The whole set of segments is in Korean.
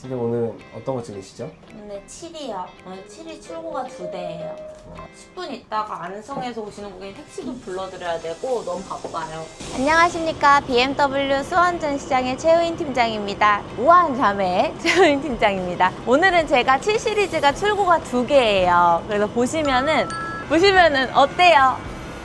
지금 오늘은 어떤 거 찍으시죠? 오늘 7이요. 오늘 7이 출고가 두 대예요. 10분 있다가 안성에서 오시는 고객님 택시도 불러드려야 되고 너무 바빠요. 안녕하십니까. BMW 수원전 시장의 최우인 팀장입니다. 우아한 자매의 최우인 팀장입니다. 오늘은 제가 7 시리즈가 출고가 두 개예요. 그래서 보시면은 보시면은 어때요?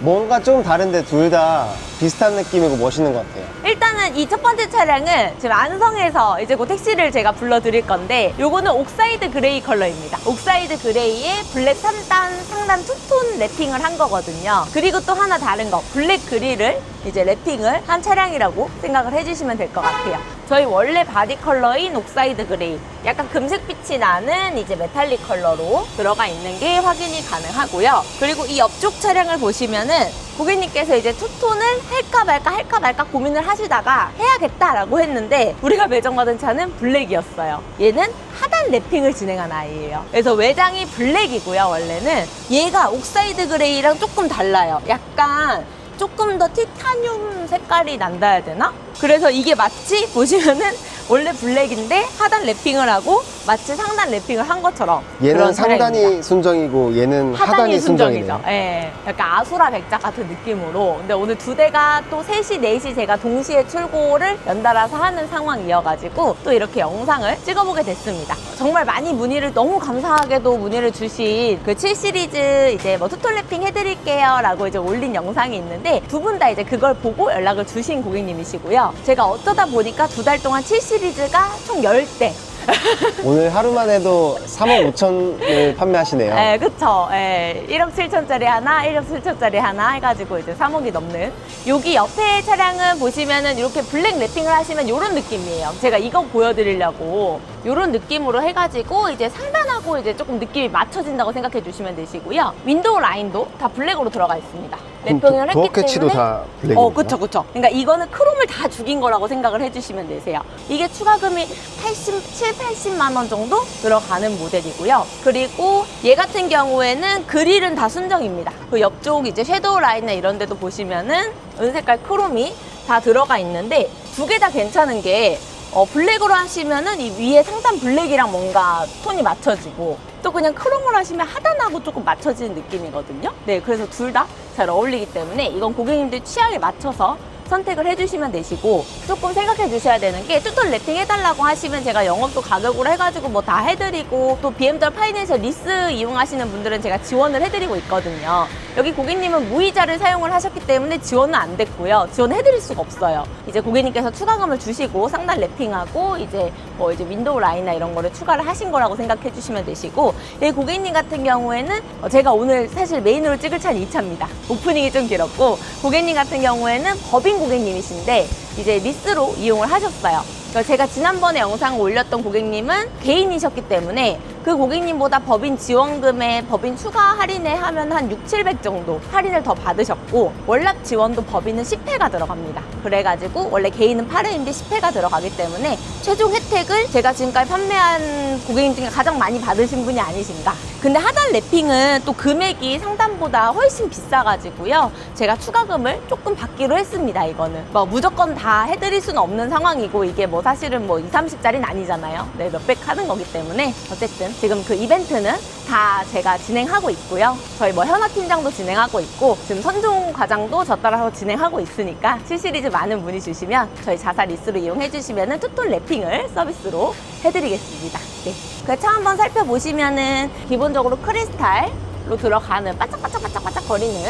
뭔가 좀 다른데 둘 다 비슷한 느낌이고 멋있는 것 같아요. 일단은 이 첫 번째 차량은 지금 안성에서 이제 곧 택시를 제가 불러드릴 건데 요거는 옥사이드 그레이 컬러입니다. 옥사이드 그레이에 블랙 3단 상단 투톤 랩핑을 한 거거든요. 그리고 또 하나 다른 거 블랙 그릴을 이제 랩핑을 한 차량이라고 생각을 해주시면 될 것 같아요. 저희 원래 바디 컬러인 옥사이드 그레이 약간 금색빛이 나는 이제 메탈릭 컬러로 들어가 있는 게 확인이 가능하고요. 그리고 이 옆쪽 차량을 보시면은 고객님께서 이제 투톤을 할까 말까 할까 말까 고민을 하시다가 해야겠다라고 했는데 우리가 배정받은 차는 블랙이었어요. 얘는 하단 랩핑을 진행한 아이예요. 그래서 외장이 블랙이고요. 원래는 얘가 옥사이드 그레이랑 조금 달라요. 약간 조금 더 티타늄 색깔이 난다 해야 되나? 그래서 이게 마치 보시면은 원래 블랙인데 하단 랩핑을 하고 마치 상단 랩핑을 한 것처럼 얘는 그런 차량입니다. 상단이 순정이고 얘는 하단이, 하단이 순정이죠. 예. 약간 아수라 백작 같은 느낌으로. 근데 오늘 두 대가 또 3시, 4시 제가 동시에 출고를 연달아서 하는 상황이어가지고 또 이렇게 영상을 찍어보게 됐습니다. 정말 많이 문의를 너무 감사하게도 문의를 주신 그 7 시리즈 이제 뭐 투톤 랩핑 해드릴게요 라고 이제 올린 영상이 있는데 두 분 다 이제 그걸 보고 연락을 주신 고객님이시고요. 제가 어쩌다 보니까 두 달 동안 7 시리즈 가 총 10대 오늘 하루만 해도 3억 5천을 판매하시네요. 예, 그쵸. 예, 1억 7천짜리 하나, 1억 7천짜리 하나 해가지고 이제 3억이 넘는. 여기 옆에 차량은 보시면은 이렇게 블랙 랩핑을 하시면 이런 느낌이에요. 제가 이거 보여드리려고 이런 느낌으로 해가지고 이제 상단하고 이제 조금 느낌이 맞춰진다고 생각해 주시면 되시고요. 윈도우 라인도 다 블랙으로 들어가 있습니다. 랩핑을 했기 도어 캐치도 때문에 다 블랙이구나. 어, 그쵸, 그쵸. 그러니까 이거는 크롬을 다 죽인 거라고 생각을 해주시면 되세요. 이게 추가금이 87, 80만 원 정도 들어가는 모델이고요. 그리고 얘 같은 경우에는 그릴은 다 순정입니다. 그 옆쪽 이제 섀도우 라인이나 이런 데도 보시면은 은색깔 크롬이 다 들어가 있는데 두 개 다 괜찮은 게 어, 블랙으로 하시면은 이 위에 상단 블랙이랑 뭔가 톤이 맞춰지고 또 그냥 크롬으로 하시면 하단하고 조금 맞춰지는 느낌이거든요. 네, 그래서 둘 다 잘 어울리기 때문에 이건 고객님들 취향에 맞춰서 선택을 해주시면 되시고 조금 생각해 주셔야 되는 게 투톤 랩핑 해달라고 하시면 제가 영업도 가격으로 해가지고 뭐 다 해드리고 또 BMW 파이낸셜 리스 이용하시는 분들은 제가 지원을 해드리고 있거든요. 여기 고객님은 무이자를 사용을 하셨기 때문에 지원은 안 됐고요. 지원 해드릴 수가 없어요. 이제 고객님께서 추가금을 주시고 상단 랩핑하고 이제 뭐 이제 윈도우 라인이나 이런 거를 추가를 하신 거라고 생각해 주시면 되시고 이 고객님 같은 경우에는 어, 제가 오늘 사실 메인으로 찍을 차는 이 차입니다. 오프닝이 좀 길었고 고객님 같은 경우에는 법인 고객님이신데 이제 리스로 이용을 하셨어요. 제가 지난번에 영상을 올렸던 고객님은 개인이셨기 때문에 그 고객님보다 법인 지원금에 법인 추가 할인에 하면 한 6, 700 정도 할인을 더 받으셨고 월납 지원도 법인은 10회가 들어갑니다. 그래가지고 원래 개인은 8회인데 10회가 들어가기 때문에 최종 혜택을 제가 지금까지 판매한 고객님 중에 가장 많이 받으신 분이 아니신가. 근데 하단 랩핑은 또 금액이 상단보다 훨씬 비싸가지고요. 제가 추가금을 조금 받기로 했습니다, 이거는. 뭐 무조건 다 해드릴 수는 없는 상황이고 이게 뭐 사실은 뭐 2, 30짜리는 아니잖아요. 네, 몇백 하는 거기 때문에 어쨌든 지금 그 이벤트는 다 제가 진행하고 있고요. 저희 뭐 현아 팀장도 진행하고 있고 지금 선종 과장도 저 따라서 진행하고 있으니까 7시리즈 많은 문의 주시면 저희 자사 리스로 이용해 주시면은 투톤 랩핑을 서비스로 해드리겠습니다. 네. 그 차 한번 살펴보시면은 기본적으로 크리스탈 로 들어가는 바짝바짝바짝바짝 거리는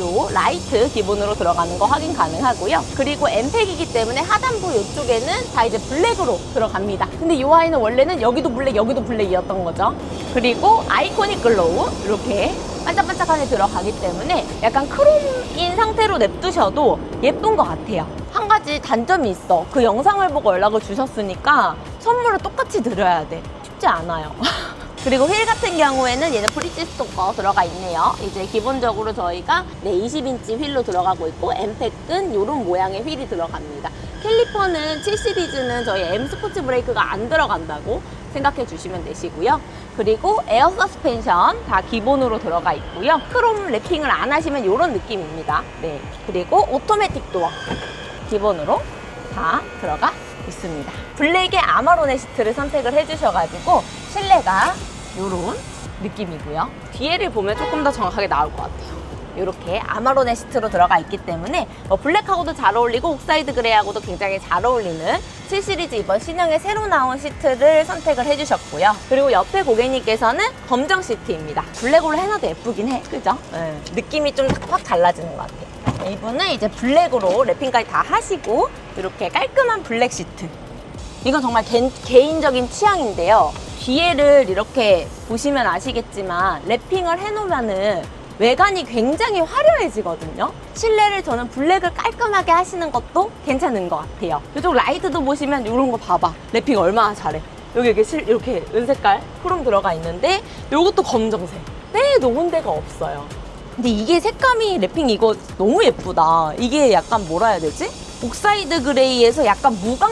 요 라이트 기본으로 들어가는 거 확인 가능하고요. 그리고 엠팩이기 때문에 하단부 이쪽에는 다 이제 블랙으로 들어갑니다. 근데 이 아이는 원래는 여기도 블랙, 여기도 블랙이었던 거죠. 그리고 아이코닉 글로우 이렇게 반짝반짝하게 들어가기 때문에 약간 크롬인 상태로 냅두셔도 예쁜 것 같아요. 한 가지 단점이 있어. 그 영상을 보고 연락을 주셨으니까 선물을 똑같이 드려야 돼. 쉽지 않아요. 그리고 휠 같은 경우에는 얘는 브릿지스톤 거 들어가 있네요. 이제 기본적으로 저희가 네, 20인치 휠로 들어가고 있고 엠팩은 이런 모양의 휠이 들어갑니다. 캘리퍼는 7 시리즈는 저희 M 스포츠 브레이크가 안 들어간다고 생각해 주시면 되시고요. 그리고 에어 서스펜션 다 기본으로 들어가 있고요. 크롬 랩핑을 안 하시면 이런 느낌입니다. 네. 그리고 오토매틱 도어 기본으로 다 들어가 있습니다. 블랙의 아마로네 시트를 선택을 해주셔가지고 실내가 이런 느낌이고요. 뒤에를 보면 조금 더 정확하게 나올 것 같아요. 이렇게 아마로네 시트로 들어가 있기 때문에 뭐 블랙하고도 잘 어울리고 옥사이드 그레이하고도 굉장히 잘 어울리는 7 시리즈 이번 신형의 새로 나온 시트를 선택을 해주셨고요. 그리고 옆에 고객님께서는 검정 시트입니다. 블랙으로 해놔도 예쁘긴 해, 그죠? 네. 느낌이 좀 확 달라지는 것 같아요. 이분은 이제 블랙으로 랩핑까지 다 하시고 이렇게 깔끔한 블랙 시트. 이건 정말 개, 개인적인 취향인데요. 뒤에를 이렇게 보시면 아시겠지만 랩핑을 해놓으면은 외관이 굉장히 화려해지거든요. 실내를 저는 블랙을 깔끔하게 하시는 것도 괜찮은 것 같아요. 이쪽 라이트도 보시면 이런 거 봐봐. 랩핑 얼마나 잘해. 여기 이렇게, 실, 이렇게 은색깔 크롬 들어가 있는데 이것도 검정색. 네, 녹은 데가 없어요. 근데 이게 색감이 랩핑 이거 너무 예쁘다. 이게 약간 뭐라 해야 되지? 옥사이드 그레이에서 약간 무광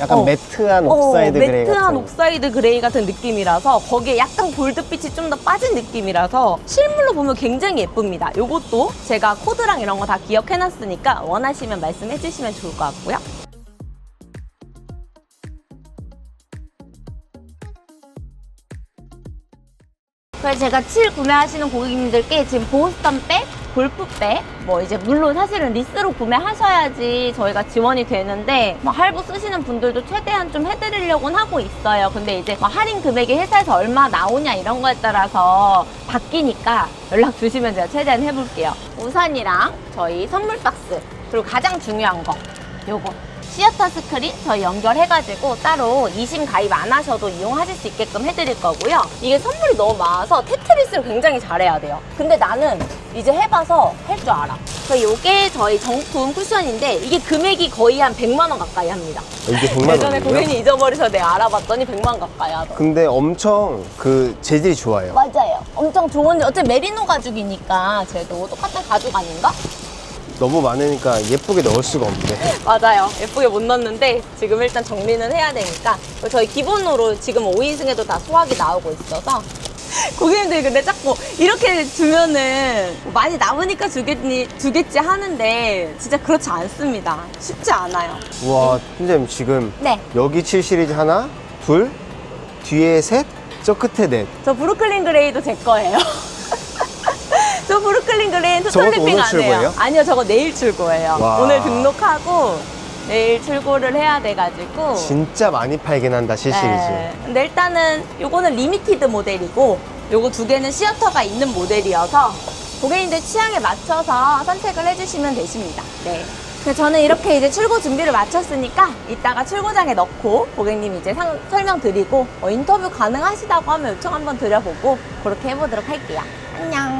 약간 어. 매트한 옥사이드 어, 그레이 매트한 같은. 옥사이드 그레이 같은 느낌이라서 거기에 약간 골드빛이 좀 더 빠진 느낌이라서 실물로 보면 굉장히 예쁩니다. 이것도 제가 코드랑 이런 거 다 기억해놨으니까 원하시면 말씀해 주시면 좋을 것 같고요. 그래서 제가 7 구매하시는 고객님들께 지금 보스턴 백, 골프백, 뭐 이제 물론 사실은 리스로 구매하셔야지 저희가 지원이 되는데 뭐 할부 쓰시는 분들도 최대한 좀 해드리려고는 하고 있어요. 근데 이제 뭐 할인 금액이 회사에서 얼마 나오냐 이런 거에 따라서 바뀌니까 연락 주시면 제가 최대한 해볼게요. 우산이랑 저희 선물 박스 그리고 가장 중요한 거 요거 시어터 스크린 저희 연결해가지고 따로 이심 가입 안 하셔도 이용하실 수 있게끔 해드릴 거고요. 이게 선물이 너무 많아서 테트리스를 굉장히 잘해야 돼요. 근데 나는 이제 해봐서 할 줄 알아. 그래서 이게 저희 정품 쿠션인데 이게 금액이 거의 한 100만 원 가까이 합니다. 이게 100만 예전에 원이에요? 고객님 잊어버리셔서 내가 알아봤더니 100만 원 가까이 하더라고요. 근데 엄청 그 재질이 좋아요. 맞아요. 엄청 좋은데 어차피 메리노 가죽이니까 쟤도 똑같은 가죽 아닌가? 너무 많으니까 예쁘게 넣을 수가 없네. 맞아요. 예쁘게 못 넣었는데 지금 일단 정리는 해야 되니까 저희 기본으로 지금 5인승에도 다 소화기 나오고 있어서 고객님들이 근데 자꾸 이렇게 주면은 많이 남으니까 주겠니, 주겠지 하는데 진짜 그렇지 않습니다. 쉽지 않아요. 우와, 팀장님 지금 네. 여기 7 시리즈 하나, 둘, 뒤에 셋, 저 끝에 넷. 저 브루클린 그레이도 제 거예요. 저 브루클린 그레이는 저것도 토탈 랩핑 오늘 안 해요. 출고예요? 아니요, 저거 내일 출고예요. 와. 오늘 등록하고 내일 출고를 해야 돼가지고. 진짜 많이 팔긴 한다, 7 시리즈. 네. 근데 일단은 요거는 리미티드 모델이고 요거 두 개는 시어터가 있는 모델이어서 고객님들 취향에 맞춰서 선택을 해주시면 되십니다. 네. 그래서 저는 이렇게 이제 출고 준비를 마쳤으니까 이따가 출고장에 넣고 고객님 이제 상- 설명드리고 어, 인터뷰 가능하시다고 하면 요청 한번 드려보고 그렇게 해보도록 할게요. 안녕.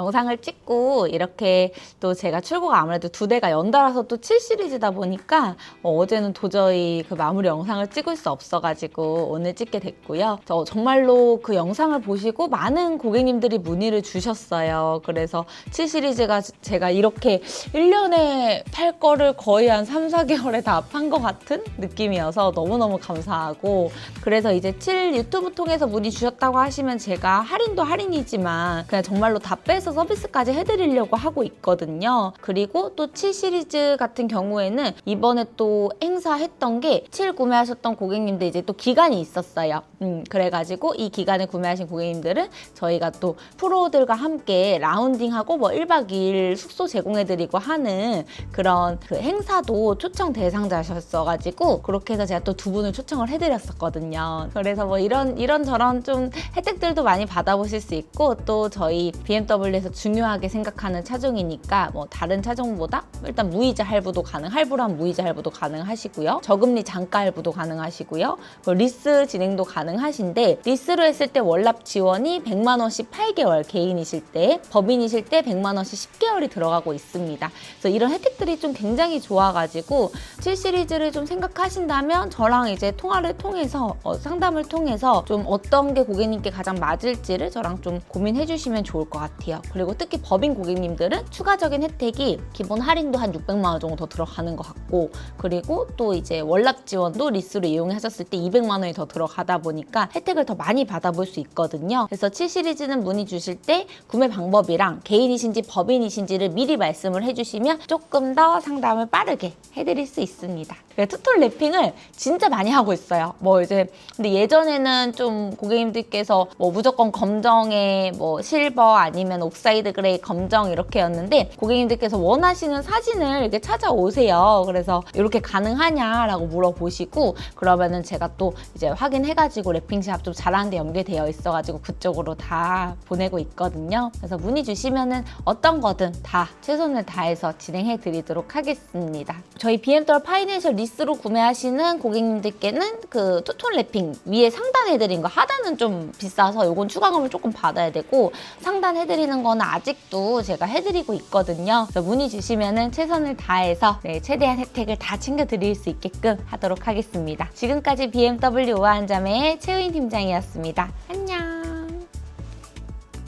영상을 찍고 이렇게 또 제가 출고가 아무래도 두 대가 연달아서 또 7 시리즈다 보니까 어, 제는 도저히 그 마무리 영상을 찍을 수 없어가지고 오늘 찍게 됐고요. 저 정말로 그 영상을 보시고 많은 고객님들이 문의를 주셨어요. 그래서 7 시리즈가 제가 이렇게 1년에 팔 거를 거의 한 3, 4개월에 다 판 것 같은 느낌이어서 너무너무 감사하고 그래서 이제 7 유튜브 통해서 문의 주셨다고 하시면 제가 할인도 할인이지만 그냥 정말로 다 빼서 서비스까지 해드리려고 하고 있거든요. 그리고 또 7 시리즈 같은 경우에는 이번에 또 행사했던 게 7 구매하셨던 고객님들 이제 또 기간이 있었어요. 음, 그래가지고 이 기간에 구매하신 고객님들은 저희가 또 프로들과 함께 라운딩하고 뭐 1박 2일 숙소 제공해드리고 하는 그런 그 행사도 초청 대상자셨어가지고 그렇게 해서 제가 또 두 분을 초청을 해드렸었거든요. 그래서 뭐 이런 이런 저런 좀 혜택들도 많이 받아보실 수 있고 또 저희 BMW 에서 중요하게 생각하는 차종이니까 뭐 다른 차종보다 일단 무이자 할부도 가능, 할부란 무이자 할부도 가능하시고요. 저금리 잔가 할부도 가능하시고요. 그리고 리스 진행도 가능하신데 리스로 했을 때 월납 지원이 100만 원씩 8개월 개인이실 때 법인이실 때 100만 원씩 10개월이 들어가고 있습니다. 그래서 이런 혜택들이 좀 굉장히 좋아가지고 7 시리즈를 좀 생각하신다면 저랑 이제 통화를 통해서 어, 상담을 통해서 좀 어떤 게 고객님께 가장 맞을지를 저랑 좀 고민해 주시면 좋을 것 같아요. 그리고 특히 법인 고객님들은 추가적인 혜택이 기본 할인도 한 600만 원 정도 더 들어가는 것 같고 그리고 또 이제 월납 지원도 리스로 이용하셨을 때 200만 원이 더 들어가다 보니까 혜택을 더 많이 받아볼 수 있거든요. 그래서 7 시리즈는 문의 주실 때 구매 방법이랑 개인이신지 법인이신지를 미리 말씀을 해주시면 조금 더 상담을 빠르게 해드릴 수 있습니다. 그래서 투톤 랩핑을 진짜 많이 하고 있어요. 뭐 이제 근데 예전에는 좀 고객님들께서 뭐 무조건 검정에 뭐 실버 아니면 옥사이드 그레이 검정 이렇게였는데 고객님들께서 원하시는 사진을 이렇게 찾아오세요. 그래서 이렇게 가능하냐라고 물어보시고 그러면은 제가 또 이제 확인해가지고 랩핑샵 좀 잘하는 데 연계되어 있어가지고 그쪽으로 다 보내고 있거든요. 그래서 문의 주시면은 어떤 거든 다 최선을 다해서 진행해 드리도록 하겠습니다. 저희 BMW 파이낸셜 리스 로 구매하시는 고객님들께는 그 투톤 랩핑 위에 상단 해드린 거 하단은 좀 비싸서 요건 추가금을 조금 받아야 되고 상단 해드리는 거는 아직도 제가 해드리고 있거든요. 문의 주시면은 최선을 다해서 네, 최대한 혜택을 다 챙겨드릴 수 있게끔 하도록 하겠습니다. 지금까지 BMW 우아한 자매의 최의인 팀장이었습니다. 안녕.